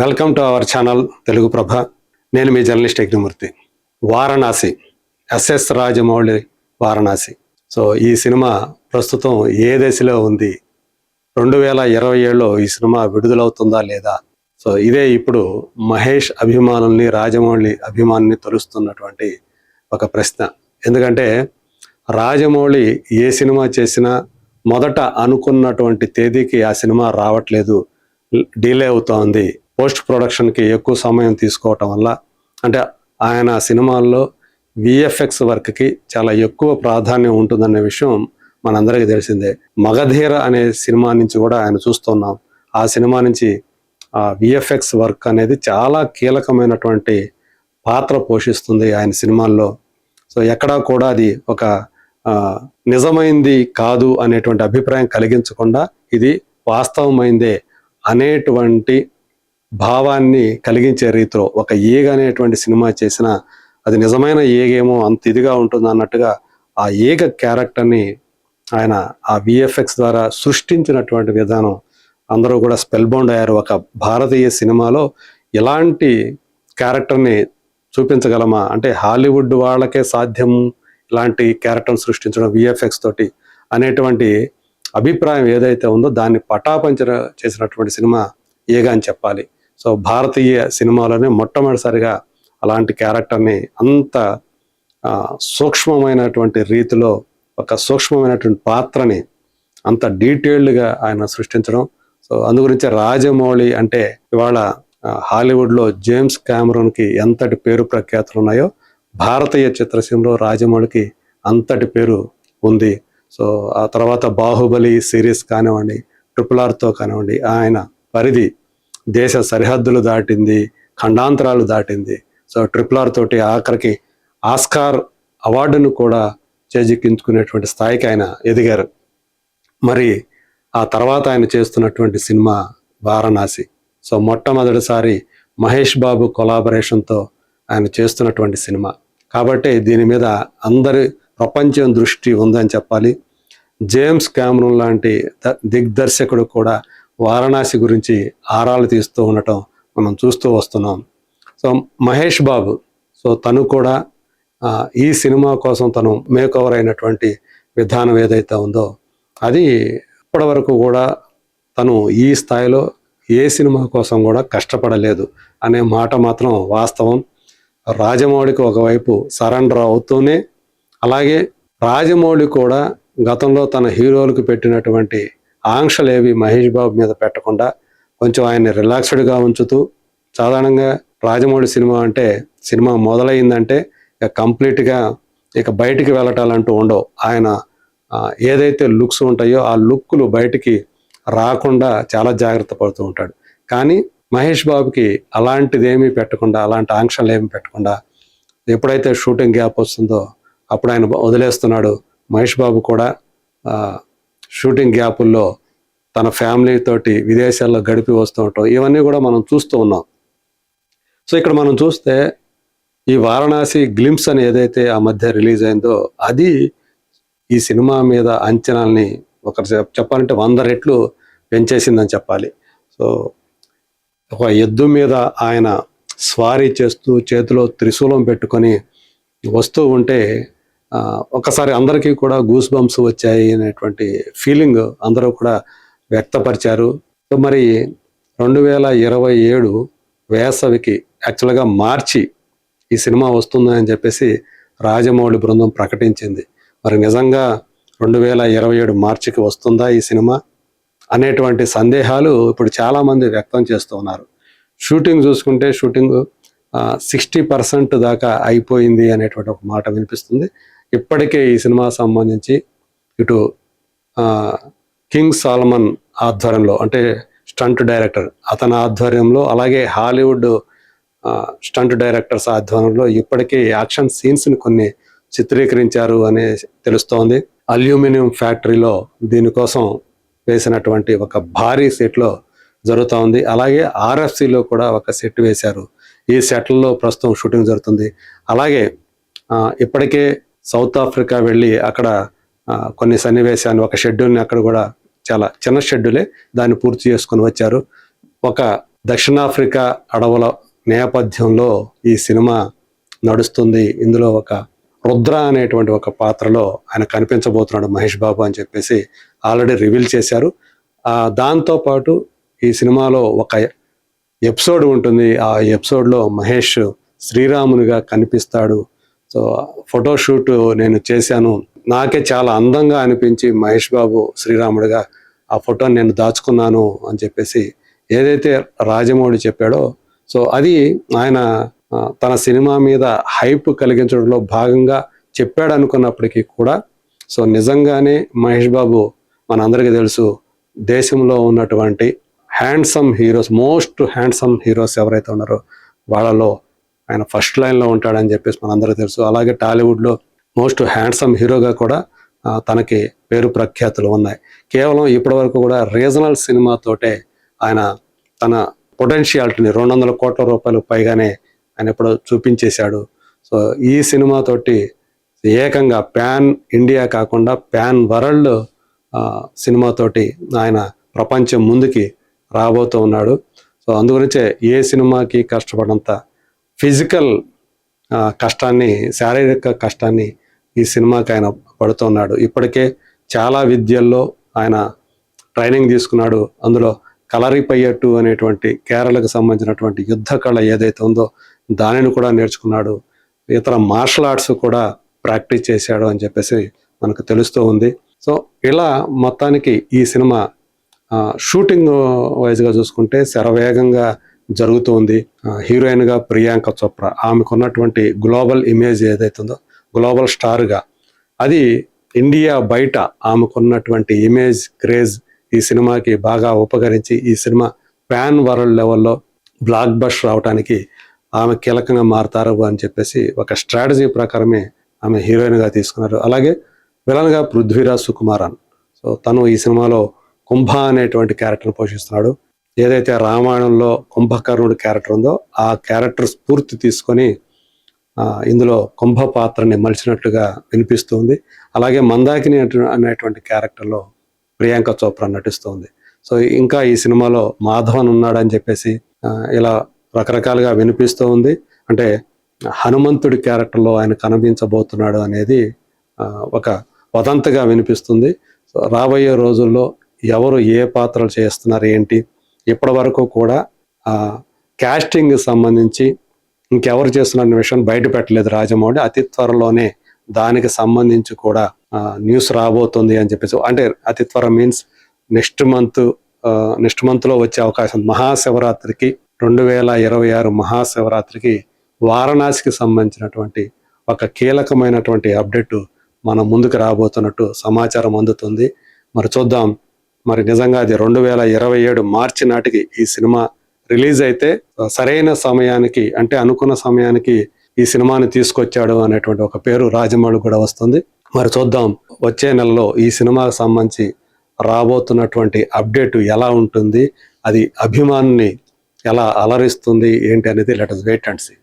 Welcome to our channel Telugu Prabha. నేను మీ journalist Yagnamurthy. Varanasi SS Rajamouli Varanasi. So ఈ cinema ప్రస్తుతం ఏ దశలో ఉంది? రెండు వేల ఇరవై ఏడులో ఈ సినిమా విడుదలవుతుందా లేదా? సో ఇదే ఇప్పుడు మహేష్ అభిమానుల్ని రాజమౌళి అభిమానుల్ని తొలుస్తున్నటువంటి ఒక ప్రశ్న. ఎందుకంటే రాజమౌళి ఏ సినిమా చేసినా మొదట అనుకున్నటువంటి తేదీకి ఆ సినిమా రావట్లేదు డిలే అవుతోంది. పోస్ట్ ప్రొడక్షన్కి ఎక్కువ సమయం తీసుకోవటం వల్ల అంటే ఆయన సినిమాల్లో విఎఫ్ఎక్స్ వర్క్కి చాలా ఎక్కువ ప్రాధాన్యం ఉంటుందనే విషయం మనందరికీ తెలిసిందే. మగధీర అనే సినిమా నుంచి కూడా ఆయన చూస్తున్నాం. ఆ సినిమా నుంచి ఆ విఎఫ్ఎక్స్ వర్క్ అనేది చాలా కీలకమైనటువంటి పాత్ర పోషిస్తుంది ఆయన సినిమాల్లో. సో ఎక్కడా కూడా అది ఒక నిజమైంది కాదు అనేటువంటి అభిప్రాయం కలిగించకుండా ఇది వాస్తవమైందే అనేటువంటి భావాన్ని కలిగించే రీతిలో ఒక ఈగ అనేటువంటి సినిమా చేసిన అది నిజమైన ఈగేమో అంత ఇదిగా ఉంటుంది అన్నట్టుగా ఆ ఈగ క్యారెక్టర్ని ఆయన ఆ విఎఫ్ఎక్స్ ద్వారా సృష్టించినటువంటి విధానం అందరూ కూడా స్పెల్ బౌండ్ అయ్యారు. ఒక భారతీయ సినిమాలో ఇలాంటి క్యారెక్టర్ని చూపించగలమా? అంటే హాలీవుడ్ వాళ్ళకే సాధ్యం ఇలాంటి క్యారెక్టర్ని సృష్టించడం విఎఫ్ఎక్స్ తోటి అనేటువంటి అభిప్రాయం ఏదైతే ఉందో దాన్ని పటాపంచ చేసినటువంటి సినిమా ఏగా అని చెప్పాలి. సో భారతీయ సినిమాలోనే మొట్టమొదటిసారిగా అలాంటి క్యారెక్టర్ని అంత సూక్ష్మమైనటువంటి రీతిలో ఒక సూక్ష్మమైనటువంటి పాత్రని అంత డీటెయిల్డ్గా ఆయన సృష్టించడం. సో అందుగురించి రాజమౌళి అంటే ఇవాళ హాలీవుడ్లో జేమ్స్ క్యామరూన్కి ఎంతటి పేరు ప్రఖ్యాతులు ఉన్నాయో భారతీయ చిత్రసీమలో రాజమౌళికి అంతటి పేరు ఉంది. సో ఆ తర్వాత బాహుబలి సిరీస్ కానివ్వండి ట్రిపుల్ ఆర్తో కానివ్వండి ఆయన పరిధి దేశ సరిహద్దులు దాటింది ఖండాంతరాలు దాటింది. సో ట్రిపుల్ ఆర్ తోటి ఆఖరికి ఆస్కార్ అవార్డును కూడా చేజిక్కించుకునేటువంటి స్థాయికి ఆయన ఎదిగారు. మరి ఆ తర్వాత ఆయన చేస్తున్నటువంటి సినిమా వారణాసి. సో మొట్టమొదటిసారి మహేష్ బాబు కొలాబరేషన్తో ఆయన చేస్తున్నటువంటి సినిమా. కాబట్టి దీని మీద అందరి ప్రపంచం దృష్టి ఉందని చెప్పాలి. జేమ్స్ క్యామరూన్ లాంటి ద- దిగ్దర్శకుడు కూడా వారణాసి గురించి ఆరాలు తీస్తూ ఉండటం మనం చూస్తూ వస్తున్నాం. సో మహేష్ బాబు సో తను కూడా ఈ సినిమా కోసం తను మేకోవర్ అయినటువంటి విధానం ఏదైతే ఉందో అది ఇప్పటివరకు కూడా తను ఈ స్థాయిలో ఏ సినిమా కోసం కూడా కష్టపడలేదు అనే మాట మాత్రం వాస్తవం. రాజమౌళికి ఒకవైపు సరెండర్ అవుతూనే అలాగే రాజమౌళి కూడా గతంలో తన హీరోలకు పెట్టినటువంటి ఆంక్షలు ఏవి మహేష్ బాబు మీద పెట్టకుండా కొంచెం ఆయన్ని రిలాక్స్డ్గా ఉంచుతూ సాధారణంగా రాజమౌళి సినిమా అంటే సినిమా మొదలైందంటే ఇక కంప్లీట్గా ఇక బయటికి వెళ్ళటాలంటూ ఉండవు. ఆయన ఏదైతే లుక్స్ ఉంటాయో ఆ లుక్లు బయటికి రాకుండా చాలా జాగ్రత్త పడుతూ ఉంటాడు. కానీ మహేష్ బాబుకి అలాంటిదేమీ పెట్టకుండా అలాంటి ఆంక్షలు ఏమి పెట్టకుండా ఎప్పుడైతే షూటింగ్ గ్యాప్ వస్తుందో అప్పుడు ఆయన వదిలేస్తున్నాడు. మహేష్ బాబు కూడా షూటింగ్ గ్యాపుల్లో తన ఫ్యామిలీ తోటి విదేశాల్లో గడిపి వస్తూ ఉంటాం. ఇవన్నీ కూడా మనం చూస్తూ ఉన్నాం. సో ఇక్కడ మనం చూస్తే ఈ వారణాసి గ్లిమ్స్ అని ఏదైతే ఆ మధ్య రిలీజ్ అయిందో అది ఈ సినిమా మీద అంచనాల్ని ఒక చెప్పాలంటే వంద రెట్లు పెంచేసిందని చెప్పాలి. సో ఒక ఎద్దు మీద ఆయన స్వారీ చేస్తూ చేతిలో త్రిశూలం పెట్టుకొని వస్తూ ఉంటే ఒకసారి అందరికీ కూడా గూస్ బంప్స్ వచ్చాయి అనేటువంటి ఫీలింగ్ అందరూ కూడా వ్యక్తపరిచారు. మరి రెండు వేల ఇరవై ఏడు వేసవికి యాక్చువల్గా మార్చి ఈ సినిమా వస్తుందని చెప్పేసి రాజమౌళి బృందం ప్రకటించింది. మరి నిజంగా రెండు వేల ఇరవై ఏడు మార్చికి వస్తుందా ఈ సినిమా అనేటువంటి సందేహాలు ఇప్పుడు చాలామంది వ్యక్తం చేస్తూ ఉన్నారు. షూటింగ్ చూసుకుంటే షూటింగ్ సిక్స్టీ పర్సెంట్ దాకా అయిపోయింది అనేటువంటి ఒక మాట వినిపిస్తుంది. ఇప్పటికే ఈ సినిమా సంబంధించి ఇటు కింగ్ సాల్మన్ ఆధ్వర్యంలో అంటే స్టంట్ డైరెక్టర్ అతని ఆధ్వర్యంలో అలాగే హాలీవుడ్ స్టంట్ డైరెక్టర్స్ ఆధ్వర్యంలో ఇప్పటికే యాక్షన్ సీన్స్ని కొన్ని చిత్రీకరించారు అనే తెలుస్తోంది. అల్యూమినియం ఫ్యాక్టరీలో దీనికోసం వేసినటువంటి ఒక భారీ సెట్లో జరుగుతూ ఉంది అలాగే ఆర్ఎఫ్సిలో కూడా ఒక సెట్ వేశారు. ఈ సెట్లలో ప్రస్తుతం షూటింగ్ జరుగుతుంది. అలాగే ఇప్పటికే సౌత్ ఆఫ్రికా వెళ్ళి అక్కడ కొన్ని సన్నివేశాన్ని ఒక షెడ్యూల్ని అక్కడ కూడా చాలా చిన్న షెడ్యూలే దాన్ని పూర్తి చేసుకొని వచ్చారు. ఒక దక్షిణాఫ్రికా అడవుల నేపథ్యంలో ఈ సినిమా నడుస్తుంది. ఇందులో ఒక రుద్ర అనేటువంటి ఒక పాత్రలో ఆయన కనిపించబోతున్నాడు మహేష్ బాబు అని చెప్పేసి ఆల్రెడీ రివీల్ చేశారు. దాంతోపాటు ఈ సినిమాలో ఒక ఎపిసోడ్ ఉంటుంది. ఆ ఎపిసోడ్లో మహేష్ శ్రీరామునిగా కనిపిస్తాడు. సో ఫోటోషూట్ నేను చేశాను. నాకే చాలా అందంగా అనిపించి మహేష్ బాబు శ్రీరాముడిగా ఆ ఫోటోని నేను దాచుకున్నాను అని చెప్పేసి ఏదైతే రాజమౌళి చెప్పాడో సో అది ఆయన తన సినిమా మీద హైప్ కలిగించడంలో భాగంగా చెప్పాడు అనుకున్నప్పటికీ కూడా సో నిజంగానే మహేష్ బాబు మనందరికీ తెలుసు దేశంలో ఉన్నటువంటి handsome heroes most handsome heroes ఎవరైతే ఉన్నారో వాళ్ళలో ఆయన ఫస్ట్ లైన్లో ఉంటాడని చెప్పేసి మనందరూ తెలుసు. అలాగే టాలీవుడ్లో మోస్ట్ హ్యాండ్సమ్ హీరోగా కూడా తనకి పేరు ప్రఖ్యాతులు ఉన్నాయి. కేవలం ఇప్పటి వరకు కూడా రీజనల్ సినిమాతోటే ఆయన తన పొటెన్షియాలిటీని రెండు వందల కోట్ల రూపాయలు పైగానే ఆయన ఇప్పుడు చూపించేశాడు. సో ఈ సినిమాతోటి ఏకంగా ప్యాన్ ఇండియా కాకుండా ప్యాన్ వరల్డ్ సినిమాతోటి ఆయన ప్రపంచం ముందుకి రాబోతూ ఉన్నాడు. సో అందుగురించే ఏ సినిమాకి కష్టపడంత ఫిజికల్ కష్టాన్ని శారీరక కష్టాన్ని ఈ సినిమాకి ఆయన పడుతున్నాడు ఇప్పటికే చాలా విద్యల్లో ఆయన ట్రైనింగ్ తీసుకున్నాడు. అందులో కలరిపయ్యట్టు అనేటువంటి కేరళకు సంబంధించినటువంటి యుద్ధ కళ ఏదైతే ఉందో దానిని కూడా నేర్చుకున్నాడు. ఇతర మార్షల్ ఆర్ట్స్ కూడా ప్రాక్టీస్ చేశాడు అని చెప్పేసి మనకు తెలుస్తూ ఉంది. సో ఇలా మొత్తానికి ఈ సినిమా షూటింగ్ వైజ్గా చూసుకుంటే శరవేగంగా జరుగుతోంది. హీరోయిన్గా ప్రియాంక చోప్రా. ఆమెకున్నటువంటి గ్లోబల్ ఇమేజ్ ఏదైతుందో గ్లోబల్ స్టార్గా. అది ఇండియా బయట ఆమెకున్నటువంటి ఇమేజ్ క్రేజ్ ఈ సినిమాకి బాగా ఉపకరించి ఈ సినిమా ప్యాన్ వరల్డ్ లెవెల్లో బ్లాక్ బస్ట్ రావడానికి ఆమె కీలకంగా మారతారు అని చెప్పేసి ఒక స్ట్రాటజీ ప్రకారమే ఆమె హీరోయిన్గా తీసుకున్నారు. అలాగే విలన్గా పృథ్వీరాజ్ సుకుమారన్. సో తను ఈ సినిమాలో కుంభ అనేటువంటి క్యారెక్టర్ పోషిస్తున్నాడు. ఏదైతే రామాయణంలో కుంభకర్ణుడు క్యారెక్టర్ ఉందో ఆ క్యారెక్టర్ స్ఫూర్తి తీసుకొని ఇందులో కుంభ పాత్రని మలిచినట్టుగా వినిపిస్తుంది. అలాగే మందాకిని అనేటువంటి క్యారెక్టర్లో ప్రియాంక చోప్రా నటిస్తుంది. సో ఇంకా ఈ సినిమాలో మాధవన్ ఉన్నాడని చెప్పేసి ఇలా రకరకాలుగా వినిపిస్తూ ఉంది. అంటే హనుమంతుడి క్యారెక్టర్లో ఆయన కనిపించబోతున్నాడు అనేది ఒక వదంతగా వినిపిస్తుంది. సో రాబోయే రోజుల్లో ఎవరు ఏ పాత్రలు చేస్తున్నారు ఏంటి? ఇప్పటి వరకు కూడా క్యాస్టింగ్ సంబంధించి ఇంకెవరు చేస్తున్న విషయం బయట పెట్టలేదు రాజమౌళి. అతి త్వరలోనే దానికి సంబంధించి కూడా న్యూస్ రాబోతుంది అని చెప్పేసి అంటే అతి త్వర మీన్స్ నెక్స్ట్ మంత్ నెక్స్ట్ మంత్లో వచ్చే అవకాశం. మహాశివరాత్రికి రెండు వేల ఇరవై ఆరు మహాశివరాత్రికి వారణాసికి సంబంధించినటువంటి ఒక కీలకమైనటువంటి అప్డేట్ మన ముందుకు రాబోతున్నట్టు సమాచారం అందుతుంది. మరి చూద్దాం మరి నిజంగా అది రెండు వేల ఇరవై ఏడు మార్చి నాటికి ఈ సినిమా రిలీజ్ అయితే సరైన సమయానికి అంటే అనుకున్న సమయానికి ఈ సినిమాని తీసుకొచ్చాడు అనేటువంటి ఒక పేరు రాజమౌళి కూడా వస్తుంది. మరి చూద్దాం వచ్చే నెలలో ఈ సినిమాకు సంబంధించి రాబోతున్నటువంటి అప్డేట్ ఎలా ఉంటుంది అది అభిమాన్ని ఎలా అలరిస్తుంది ఏంటి అనేది let us wait and see